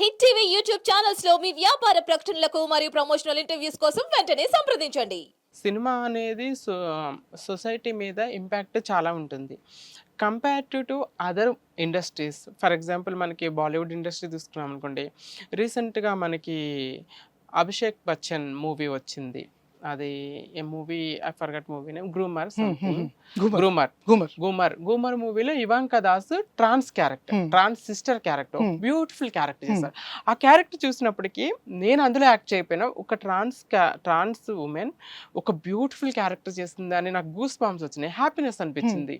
Hit TV YouTube ఛానల్స్లో మీ వ్యాపార ప్రకటనలకు మరియు ప్రమోషనల్ ఇంటర్వ్యూస్ కోసం వెంటనే సంప్రదించండి. సినిమా అనేది సో సొసైటీ మీద ఇంపాక్ట్ చాలా ఉంటుంది. Compare to to other industries for example మనకి బాలీవుడ్ ఇండస్ట్రీ తీసుకున్నాం అనుకోండి రీసెంట్గా మనకి అభిషేక్ బచ్చన్ మూవీ వచ్చింది. అది ఏ movie I forgot movie Ghoomer Ghoomer. Ghoomer Ghoomer మూవీలో Ivanka Das trans character. Trans sister character. Beautiful character. చేస్తారు ఆ క్యారెక్టర్ చూసినప్పటికీ నేను అందులో యాక్ట్ చేయకపోయినా ఒక ట్రాన్స్ ట్రాన్స్ ఉమెన్ ఒక బ్యూటిఫుల్ క్యారెక్టర్ చేస్తుంది అని నాకు గూస్ బాంబ్స్ వచ్చినాయి. హ్యాపీనెస్ అనిపించింది.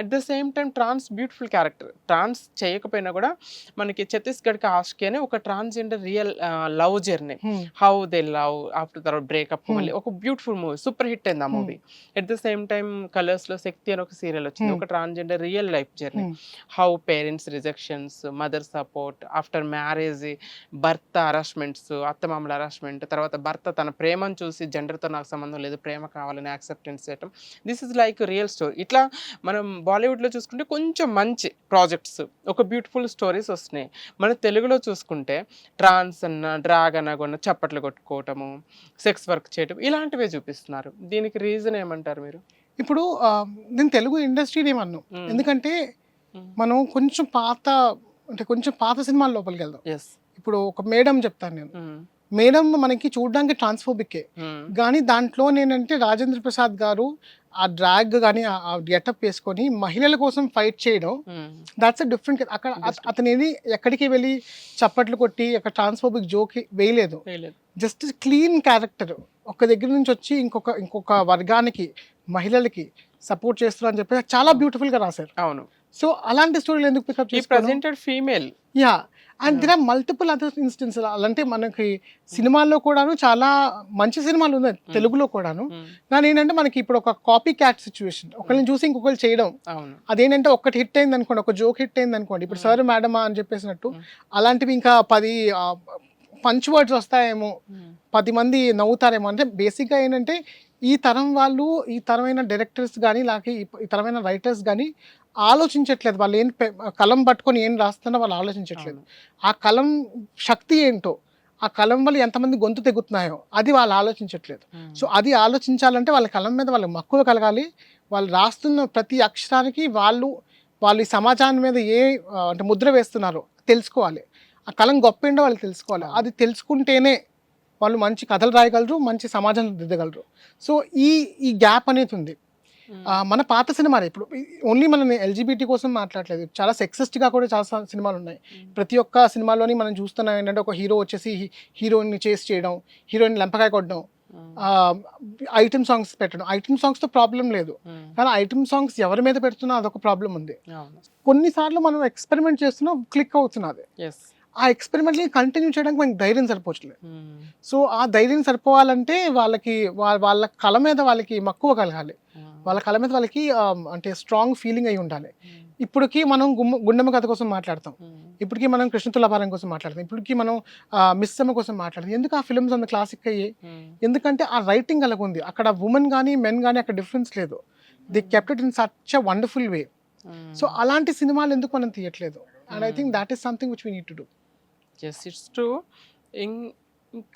At the same time trans beautiful character. Trans చేయకపోయినా కూడా మనకి ఛత్తీస్గఢ్ కాస్ట్కి అని ఒక transgender real love journey. How they love after తర్వాత బ్రేకప్. మళ్ళీ ఒక బ్యూటిఫుల్ మూవీ సూపర్ హిట్ అయింది ఆ Hmm. Movie. At the same time కలర్స్లో శక్తి అని ఒక సీరియల్ వచ్చింది. Hmm. ఒక transgender real life journey Hmm. How parents rejections mother support after marriage భర్త హరాస్మెంట్స్ అత్తమామల హరాస్మెంట్ తర్వాత భర్త తన ప్రేమను చూసి జెండర్తో నాకు సంబంధం లేదు ప్రేమ కావాలని యాక్సెప్టెన్స్ చేయటం. This is like real story ఇట్లా మనం బాలీవుడ్లో చూసుకుంటే కొంచెం మంచి ప్రాజెక్ట్స్ ఒక బ్యూటిఫుల్ స్టోరీస్ వస్తున్నాయి. మన తెలుగులో చూసుకుంటే ట్రాన్స్ అన్న డ్రాగ్ అన్న కొన్న చప్పట్లు కొట్టుకోవటము సెక్స్ వర్క్ చేయటం ఇలాంటివే చూపిస్తున్నారు. దీనికి రీజన్ ఏమంటారు మీరు? ఇప్పుడు నేను తెలుగు ఇండస్ట్రీని ఏమన్నాను Hmm. ఎందుకంటే మనం కొంచెం పాత అంటే కొంచెం పాత సినిమాల లోపలికి వెళ్దాం. ఎస్ ఇప్పుడు ఒక మేడం చెప్తాను నేను. మేడం మనకి చూడడానికి ట్రాన్స్ఫోబికే కానీ దాంట్లో నేనంటే రాజేంద్ర ప్రసాద్ గారు ఆ డ్రాగ్ కానీ ఆ గెటప్ వేసుకొని మహిళల కోసం ఫైట్ చేయడం. దాట్స్ అ డిఫరెంట్ అక్కడ అత- అతను ఏది ఎక్కడికి వెళ్ళి చప్పట్లు కొట్టి అక్కడ ట్రాన్స్ఫోబిక్ జోక్ వేయలేదు. Just clean character. ఒక దగ్గర నుంచి వచ్చి ఇంకొక ఇంకొక వర్గానికి మహిళలకి సపోర్ట్ చేస్తున్నారు అని చెప్పి చాలా బ్యూటిఫుల్గా రాశారు. అవును. సో అలాంటి స్టోరీలు ఎందుకు pickup presented female. Yeah. And there are multiple other instances అలాంటి మనకి సినిమాల్లో కూడాను చాలా మంచి సినిమాలు ఉన్నాయి తెలుగులో కూడాను. కానీ ఏంటంటే మనకి ఇప్పుడు ఒక కాపీ క్యాట్ సిచ్యువేషన్ ఒకరిని చూసి ఇంకొకరు చేయడం. అదేంటంటే ఒకటి హిట్ అయింది అనుకోండి ఒక జోక్ హిట్ అయింది అనుకోండి ఇప్పుడు. సార్ మేడమా అని చెప్పేసినట్టు. అలాంటివి ఇంకా పది పంచ్ వర్డ్స్ వస్తాయేమో. పది మంది నవ్వుతారేమో. అంటే బేసిక్గా ఏంటంటే ఈ తరం వాళ్ళు ఈ తరమైన డైరెక్టర్స్ కానీ లేకపోతే ఈ తరమైన రైటర్స్ కానీ ఆలోచించట్లేదు. వాళ్ళు ఏం కలం పట్టుకొని ఏం రాస్తున్నారో వాళ్ళు ఆలోచించట్లేదు. ఆ కలం శక్తి ఏంటో ఆ కలం వల్ల ఎంతమంది గొంతు తెగుతున్నాయో అది వాళ్ళు ఆలోచించట్లేదు. సో అది ఆలోచించాలంటే వాళ్ళ కలం మీద వాళ్ళకి మక్కువ కలగాలి. వాళ్ళు రాస్తున్న ప్రతి అక్షరానికి వాళ్ళు వాళ్ళు ఈ సమాజాన్ని మీద ఏ అంటే ముద్ర వేస్తున్నారో తెలుసుకోవాలి. ఆ కలం గొప్ప ఏంటో వాళ్ళు తెలుసుకోవాలి. అది తెలుసుకుంటేనే వాళ్ళు మంచి కథలు రాయగలరు మంచి సమాజాన్ని దిద్దగలరు. సో ఈ ఈ గ్యాప్ అనేది ఉంది. మన పాత సినిమాలు. ఇప్పుడు ఓన్లీ మనం ఎల్జిబిటీ కోసం మాట్లాడలేదు. చాలా sexist గా కూడా చాలా సినిమాలు ఉన్నాయి. ప్రతి ఒక్క సినిమాలోని మనం చూస్తున్నాం ఏంటంటే ఒక హీరో వచ్చేసి హీరోయిన్ని చేసి చేయడం హీరోయిన్ లెంపకాయ కొట్టడం ఐటమ్ సాంగ్స్ పెట్టడం. ఐటమ్ సాంగ్స్తో ప్రాబ్లం లేదు. కానీ ఐటమ్ సాంగ్స్ ఎవరి మీద పెడుతున్నా అదొక ప్రాబ్లం ఉంది. కొన్నిసార్లు మనం ఎక్స్పెరిమెంట్ చేస్తున్నాం క్లిక్ అవుతున్నది ఆ ఎక్స్పెరిమెంట్ని కంటిన్యూ చేయడానికి మనకి ధైర్యం సరిపోవట్లేదు. సో ఆ ధైర్యం సరిపోవాలంటే వాళ్ళకి వాళ్ళ కళ మీద వాళ్ళకి మక్కువ కలగాలి. వాళ్ళ కళ మీద వాళ్ళకి అంటే స్ట్రాంగ్ ఫీలింగ్ అయి ఉండాలి. ఇప్పటికి మనం గుమ్మ గుండమ్మ కథ కోసం మాట్లాడతాం. ఇప్పటికీ మనం కృష్ణ తులాభారం కోసం మాట్లాడతాం. ఇప్పటికీ మనం మిస్సమ్మ కోసం మాట్లాడతాం. ఎందుకు ఆ ఫిల్మ్స్ అంత క్లాసిక్ అయ్యాయి ఎందుకంటే ఆ రైటింగ్ అలాగ ఉంది. అక్కడ ఉమెన్ కానీ మెన్ కానీ అక్కడ డిఫరెన్స్ లేదు. They kept it in such a wonderful way so అలాంటి సినిమాలు ఎందుకు మనం తీయట్లేదు? And I think that is something which we need to do as it's true in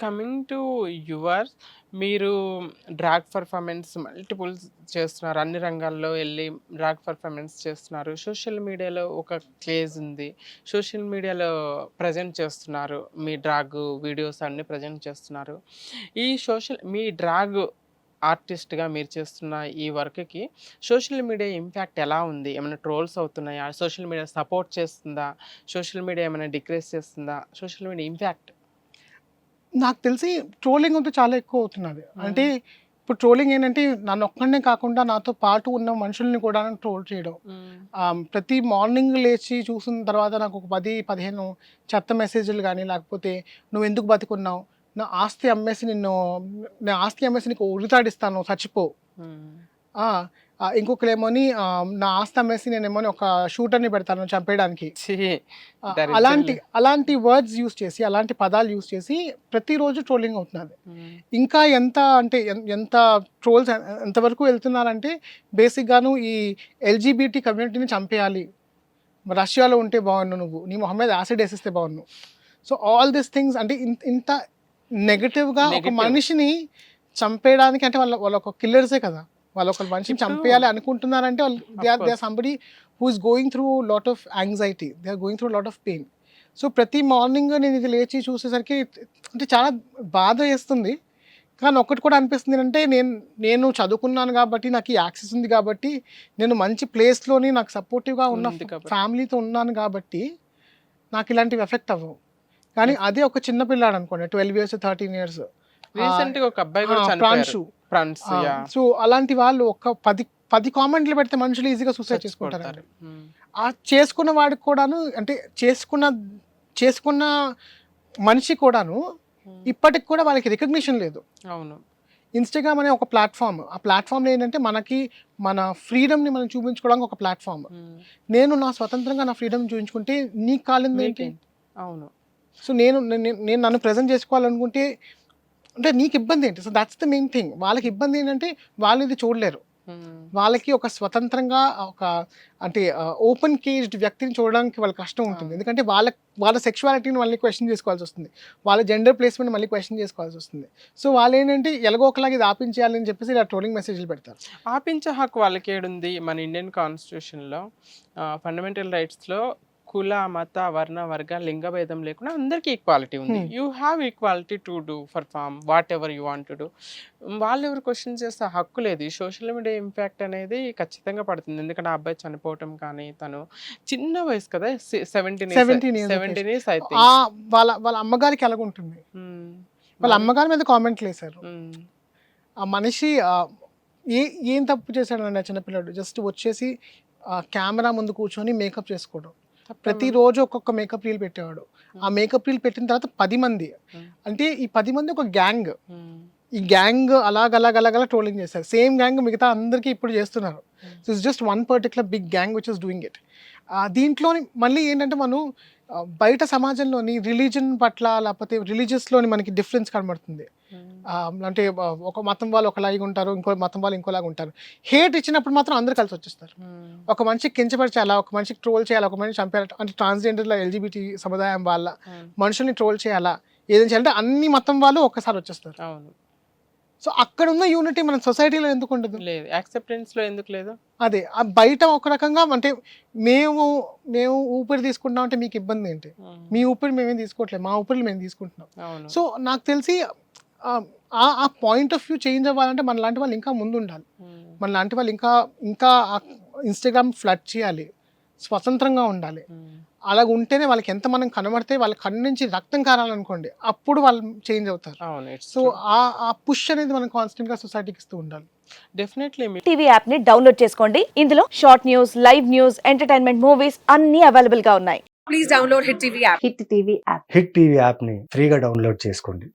coming to your మీరు డ్రాగ్ పర్ఫార్మెన్స్ మల్టిపుల్స్ చేస్తున్నారు. అన్ని రంగాల్లో వెళ్ళి డ్రాగ్ పర్ఫార్మెన్స్ చేస్తున్నారు. సోషల్ మీడియాలో ఒక క్రేజ్ ఉంది. సోషల్ మీడియాలో ప్రజెంట్ చేస్తున్నారు. మీ డ్రాగ్ వీడియోస్ అన్ని ప్రజెంట్ చేస్తున్నారు. ఈ సోషల్ మీ డ్రాగ్ ఆర్టిస్ట్గా మీరు చేస్తున్న ఈ వర్క్కి సోషల్ మీడియా ఇంపాక్ట్ ఎలా ఉంది? ఏమైనా ట్రోల్స్ అవుతున్నాయా? సోషల్ మీడియా సపోర్ట్ చేస్తుందా? సోషల్ మీడియా ఏమైనా డిక్రేస్ చేస్తుందా? సోషల్ మీడియా ఇంపాక్ట్ నాకు తెలిసి ట్రోలింగ్ అంతా చాలా ఎక్కువ అవుతున్నది. అంటే ఇప్పుడు ట్రోలింగ్ ఏంటంటే నన్ను ఒక్కడనే కాకుండా నాతో పాటు ఉన్న మనుషుల్ని కూడా ట్రోల్ చేయడం. ప్రతి మార్నింగ్ లేచి చూసిన తర్వాత నాకు ఒక పది పదిహేను చెత్త మెసేజ్లు కానీ లేకపోతే నువ్వు ఎందుకు బతుకున్నావు? నా ఆస్తి అమ్మేసి నిన్ను నా ఆస్తి అమ్మేసి నీకు ఉరితాడిస్తాను చచ్చిపో. ఇంకొకరేమోని నా ఆస్తి అమ్మేసి నేనేమోని ఒక షూటర్ని పెడతాను చంపేయడానికి. అలాంటి అలాంటి వర్డ్స్ యూస్ చేసి అలాంటి పదాలు యూస్ చేసి ప్రతిరోజు ట్రోలింగ్ అవుతున్నది ఇంకా ఎంత అంటే ఎంత ట్రోల్స్ ఎంతవరకు వెళ్తున్నారంటే బేసిక్గాను ఈ ఎల్జీబీటీ కమ్యూనిటీని చంపేయాలి. రష్యాలో ఉంటే బాగున్నావు నువ్వు. నీ మొహం మీద యాసిడ్ వేసిస్తే బాగున్నావు సో ఆల్ దిస్ థింగ్స్ అంటే ఇంత నెగటివ్గా ఒక. మనిషిని చంపేయడానికి అంటే వాళ్ళ వాళ్ళ ఒక కిల్లర్సే కదా. వాళ్ళు ఒక మనిషిని చంపేయాలి అనుకుంటున్నారంటే వాళ్ళు they are they. Are somebody who is going through lot of anxiety they are going through lot of pain so ప్రతి మార్నింగ్ నేను ఇది లేచి చూసేసరికి అంటే చాలా బాధ వేస్తుంది. కానీ ఒకటి కూడా అనిపిస్తుంది అంటే నేను నేను చదువుకున్నాను కాబట్టి నాకు ఈ యాక్సెస్ ఉంది కాబట్టి నేను మంచి ప్లేస్లోని నాకు సపోర్టివ్గా ఉన్న. ఫ్యామిలీతో ఉన్నాను కాబట్టి నాకు ఇలాంటివి ఎఫెక్ట్ అవ్వవు. కానీ అదే ఒక చిన్న పిల్లాడు అనుకోండి twelve years thirteen years. Pranshu France yeah so అలాంటి వాళ్ళు ఒక పది పది కామెంట్లు పెడితే మనుషులు ఈజీగా సూసైడ్ చేసుకుంటారు. ఉమ్. ఆ చేసుకున్న వాడికి కూడాను అంటే చేసుకున్న చేసుకున్న మనిషి కూడాను ఉమ్. ఇప్పటికి కూడా వాళ్ళకి రికగ్నిషన్ లేదు అవును ఇన్స్టాగ్రామ్ అనే ఒక ప్లాట్ఫామ్ ఆ ప్లాట్ఫామ్ ఏంటంటే మనకి మన ఫ్రీడమ్ని మనం చూపించుకోవడానికి ఒక ప్లాట్ఫామ్ ఉమ్. నేను నా స్వతంత్రంగా నా ఫ్రీడమ్ చూపించుకుంటే నీకు కాలింది ఏంటి? అవును సో నేను నేను నేను నన్ను ప్రజెంట్ చేసుకోవాలనుకుంటే అంటే నీకు ఇబ్బంది ఏంటి? So that's the main thing వాళ్ళకి ఇబ్బంది ఏంటంటే వాళ్ళు ఇది చూడలేరు. ఉమ్. వాళ్ళకి ఒక స్వతంత్రంగా ఒక అంటే ఓపెన్ కేజ్డ్ వ్యక్తిని చూడడానికి వాళ్ళకి కష్టం ఉంటుంది. ఎందుకంటే వాళ్ళ వాళ్ళ సెక్షువాలిటీని మళ్ళీ క్వశ్చన్ చేసుకోవాల్సి వస్తుంది. వాళ్ళ జెండర్ ప్లేస్మెంట్ మళ్ళీ క్వశ్చన్ చేసుకోవాల్సి వస్తుంది. సో వాళ్ళు ఏంటంటే ఎలాగో ఒకలాగా ఇది ఆపించేయాలని చెప్పేసి ఇలా ట్రోలింగ్ మెసేజ్లు పెడతారు. ఆపించే హక్కు వాళ్ళకి ఏడుంది మన ఇండియన్ కాన్స్టిట్యూషన్లో ఫండమెంటల్ రైట్స్లో కుల మత వర్ణ వర్గ లింగ భేదం లేకుండా అందరికీ ఈక్వాలిటీ ఉంది. Hmm. You have equality to do for form whatever you want to do వాళ్ళు ఎవరు క్వశ్చన్ చేస్తే హక్కు లేదు. ఈ సోషల్ మీడియా ఇంపాక్ట్ అనేది ఖచ్చితంగా పడుతుంది. ఎందుకంటే ఆ అబ్బాయి చనిపోవటం కానీ తను చిన్న వయసు కదా seventeen 17 years. Of seventeen years అయితే వాళ్ళ వాళ్ళ అమ్మగారికి ఎలాగుంటుంది? వాళ్ళ అమ్మగారి మీద కామెంట్లు వేశారు ఆ మనిషి ఏ ఏం తప్పు చేశాడండి ఆ చిన్నపిల్లడు? జస్ట్ వచ్చేసి కెమెరా ముందు కూర్చొని మేకప్ చేసుకోవడం. ప్రతిరోజు ఒక్కొక్క మేకప్ రీల్ పెట్టేవాడు. ఆ మేకప్ రీల్ పెట్టిన తర్వాత పది మంది. అంటే ఈ పది మంది ఒక గ్యాంగ్. ఈ గ్యాంగ్ అలాగ అలాగ అలాగ అలా ట్రోలింగ్ చేస్తారు సేమ్ గ్యాంగ్ మిగతా అందరికీ ఇప్పుడు చేస్తున్నారు. So it's just one particular big gang which is doing it దీంట్లోని మళ్ళీ ఏంటంటే మనం బయట సమాజంలోని రిలీజన్ పట్ల లేకపోతే రిలీజియస్లోని మనకి డిఫరెన్స్ కనబడుతుంది. ఆ, అంటే ఒక మతం వాళ్ళు ఒకలాగా ఉంటారు ఇంకో మతం వాళ్ళు ఇంకోలాగా ఉంటారు. హేట్ ఇచ్చినప్పుడు మాత్రం అందరు కలిసి వచ్చేస్తారు. ఒక మనిషికి కించపరచాలా ఒక మనిషికి ట్రోల్ చేయాలా ఒక మనిషి చంపేయాలి అంటే ట్రాన్స్జెండర్ల ఎల్జిబిటీ సముదాయం వాళ్ళ మనుషుల్ని ట్రోల్ చేయాలా ఏదైనా చేయాలంటే అన్ని మతం వాళ్ళు ఒక్కసారి వచ్చేస్తారు. అవును. సో అక్కడ ఉన్న యూనిటీ మన సొసైటీలో ఎందుకు ఉండదు? లేదు. యాక్సెప్టెన్స్లో ఎందుకు లేదు? అదే ఆ బయట ఒక రకంగా అంటే మేము మేము ఊపిరి తీసుకుంటాం అంటే మీకు ఇబ్బంది ఏంటి? మీ ఊపిరి మేమేం తీసుకోవట్లేదు. మా ఊపిరి మేము తీసుకుంటున్నాం. సో నాకు తెలిసి ఆ, పాయింట్ ఆఫ్ వ్యూ చేంజ్ అవ్వాలంటే మన లాంటి వాళ్ళు ఇంకా ముందు ఉండాలి. మన లాంటి వాళ్ళు ఇంకా ఇంకా ఇన్స్టాగ్రామ్ ఫ్లడ్ చేయాలి. స్వతంత్రంగా ఉండాలి. అలాగ ఉంటేనే వాళ్ళకి ఎంత మనం కనబడితే వాళ్ళ కన్ను నుంచి రక్తం కారాలనుకోండి అప్పుడు వాళ్ళు చేంజ్ అవుతారు. సో ఆ ఆ పుష్ అనేది మనం కాన్స్టెంట్గా సొసైటీకి ఇస్తూ ఉండాలి. డెఫినెట్లీ టీవీ యాప్ని డౌన్లోడ్ చేసుకోండి. ఇందులో short news live news entertainment movies అన్ని అవైలబుల్గా ఉన్నాయి. హిట్ టీవీ యాప్ని ఫ్రీగా డౌన్లోడ్ చేసుకోండి.